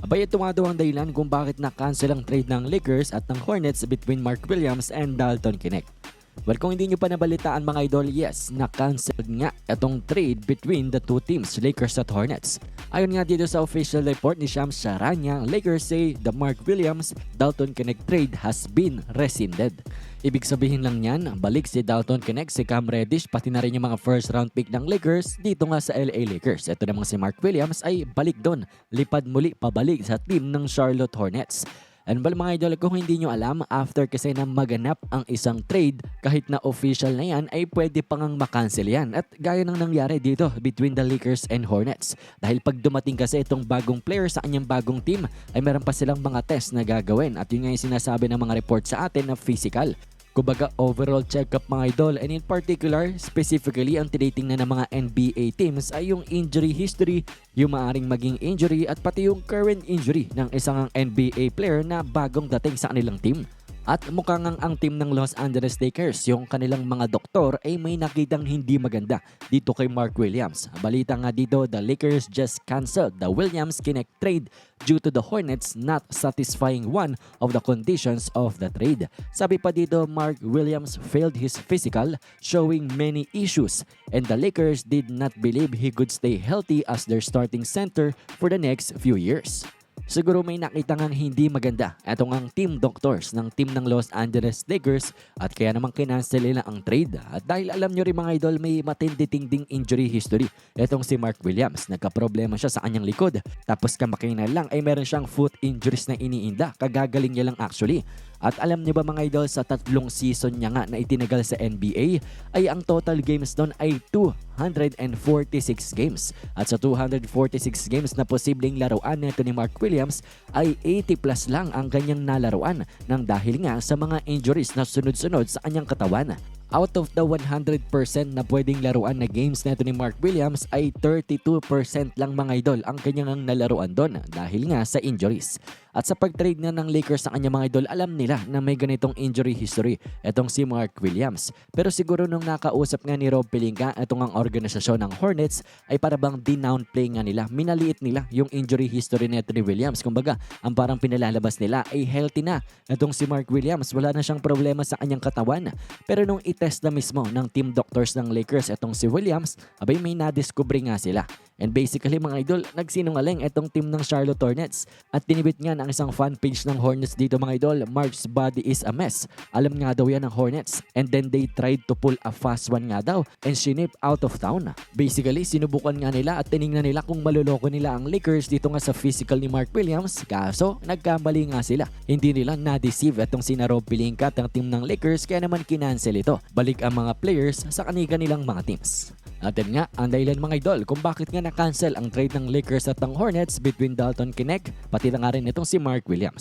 Abay ito nga daw ang dahilan kung bakit na-cancel ang trade ng Lakers at ng Hornets between Mark Williams and Dalton Kinect. Well, kung hindi nyo pa nabalitaan mga idol, yes, na-cancel nga itong trade between the two teams, Lakers at Hornets. Ayon nga dito sa official report ni Shams Charania, Lakers say the Mark Williams Dalton Connect trade has been rescinded. Ibig sabihin lang niyan, balik si Dalton Connect, si Cam Reddish, pati na rin yung mga first round pick ng Lakers dito nga sa LA Lakers. Ito namang si Mark Williams ay balik doon, lipad muli pabalik sa team ng Charlotte Hornets. And well mga idol, kung hindi nyo alam, after kasi na maganap ang isang trade, kahit na official na yan, ay pwede pang ang makancel yan. At gaya ng nangyari dito between the Lakers and Hornets. Dahil pag dumating kasi itong bagong player sa kanyang bagong team, ay meron pa silang mga test na gagawin. At yun nga yung sinasabi ng mga report sa atin na physical. Kumbaga overall check-up mga idol and in particular, specifically ang tinitingnan ng mga NBA teams ay yung injury history, yung maaring maging injury at pati yung current injury ng isang NBA player na bagong dating sa kanilang team. At mukhang ang, ang team ng Los Angeles Lakers, yung kanilang mga doktor ay may nakitang hindi maganda dito kay Mark Williams. Balita nga dito, the Lakers just canceled the Williams Kinect trade due to the Hornets not satisfying one of the conditions of the trade. Sabi pa dito, Mark Williams failed his physical, showing many issues, and the Lakers did not believe he could stay healthy as their starting center for the next few years. Siguro may nakita ngang hindi maganda. Ito ngang team doctors ng team ng Los Angeles Lakers at kaya naman kinancel nila ang trade. At dahil alam nyo rin mga idol may matindi-tingding injury history. Itong si Mark Williams, nagka-problema siya sa kanyang likod. Tapos kamakainan lang ay meron siyang foot injuries na iniinda. Kagagaling niya lang actually. At alam niyo ba mga idol sa tatlong season niya nga na itinagal sa NBA ay ang total games doon ay 246 games. At sa 246 games na posibleng laruan nito ni Mark Williams ay 80 plus lang ang kanyang nalaruan nang dahil nga sa mga injuries na sunod-sunod sa kanyang katawan. Out of the 100% na pwedeng laruan na games nito ni Mark Williams ay 32% lang mga idol ang kanyang nalaruan doon dahil nga sa injuries. At sa pag-trade nga ng Lakers sa kanya mga idol, alam nila na may ganitong injury history itong si Mark Williams. Pero siguro nung nakausap nga ni Rob Pelinka itong ang organisasyon ng Hornets ay para bang dinownplay nga nila. Minaliit nila yung injury history ni Williams. Kumbaga, ang parang pinalalabas nila ay healthy na. Itong si Mark Williams, wala na siyang problema sa kanyang katawan. Pero nung itest na mismo ng team doctors ng Lakers itong si Williams, abay may nadiscover nga sila. And basically mga idol, nagsinungaling itong team ng Charlotte Hornets. At tinibit nga ng isang fan page ng Hornets dito mga idol, Mark's body is a mess. Alam nga daw yan ng Hornets. And then they tried to pull a fast one nga daw and shinip out of town. Basically, sinubukan nga nila at tiningnan nila kung maluloko nila ang Lakers dito nga sa physical ni Mark Williams. Kaso, nagkamali nga sila. Hindi nila na-deceive itong si Rob Pelinka at ang team ng Lakers kaya naman kinancel ito. Balik ang mga players sa kanilang mga teams. Natin nga ang dahilan mga idol kung bakit nga na-cancel ang trade ng Lakers at ng Hornets between Dalton Kinect pati na nga rin itong si Mark Williams.